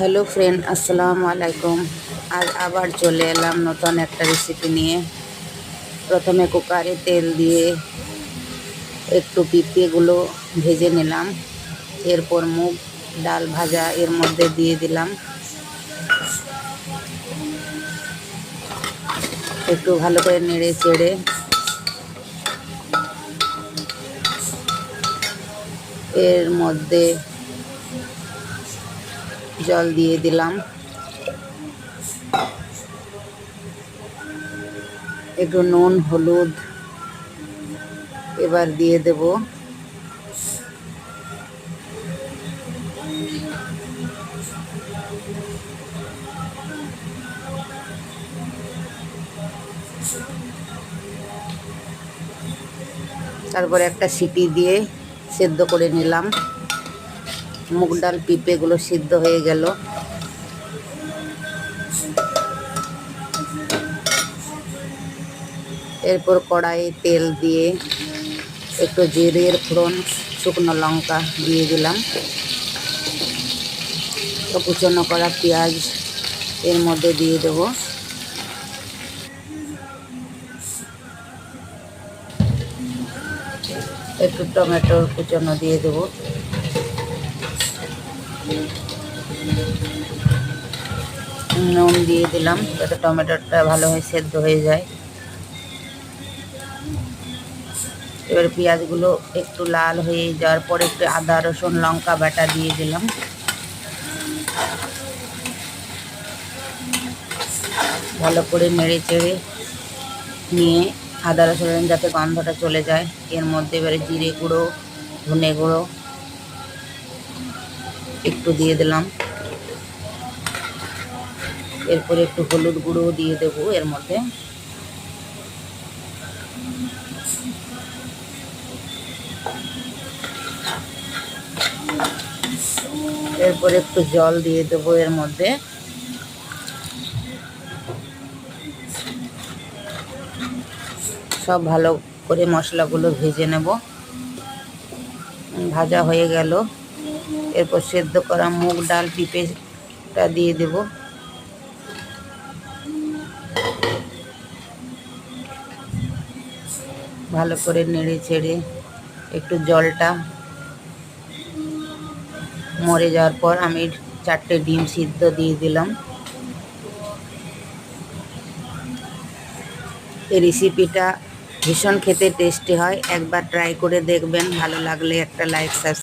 Hello friend, আসসালামু আলাইকুম। আজ আবার চলে এলাম নতুন একটা রেসিপি নিয়ে। প্রথমে কুকারে তেল দিয়ে একটু পিঁপড়েগুলো ভেজে নিলাম। এরপর মুগ, ডাল ভাজা এর মধ্যে দিয়ে দিলাম। একটু ভালো করে নেড়ে চেড়ে। এর মধ্যে জল দিয়ে দিলাম। একটু নুন, হলুদ এবার দিয়ে দেব। তারপরে একটা সিটি দিয়ে সেদ্ধ করে নিলাম। মুগ ডাল পিঁপেগুলো সিদ্ধ হয়ে গেল। এরপর কড়াইয়ে তেল দিয়ে একটু জিরের ফোড়ন, শুকনো লঙ্কা দিয়ে দিলাম। কুচনো করা পেঁয়াজ এর মধ্যে দিয়ে দেব। একটু টমেটোর কুচনো দিয়ে দেবো। নুন দিয়ে দিলাম যাতে টমেটোটা ভালোভাবে সেদ্ধ হয়ে যায়। এবার পেঁয়াজগুলো একটু লাল হয়ে যাওয়ার পরে একটু আদা, রসুন, লঙ্কা বাটা দিয়ে দিলাম। ভালো করে নেড়ে চেড়ে নিয়ে আদা, রসুন যাতে গন্ধটা চলে যায়। এর মধ্যে এবারে জিরে গুঁড়ো, ধনে গুঁড়ো একটু দিয়ে দিলাম। এরপরে একটু হলুদ গুঁড়ো দিয়ে দেবো এর মধ্যে। এরপরে একটু জল দিয়ে দেবো এর মধ্যে। সব ভালো করে মশলাগুলো ভেজে নেব। ভাজা হয়ে গেল। এরপর সেদ্ধ করা মুগ ডাল পিঁপেটা দিয়ে দেব। ভালো করে নেড়ে ছেড়ে একটু জলটা মরে যাওয়ার পর আমি চারটে ডিম সিদ্ধ দিয়ে দিলাম। এই রেসিপিটা ভীষণ খেতে টেস্টি হয়, একবার ট্রাই করে দেখবেন, ভালো লাগলে একটা লাইক, সাবস্ক্রাইব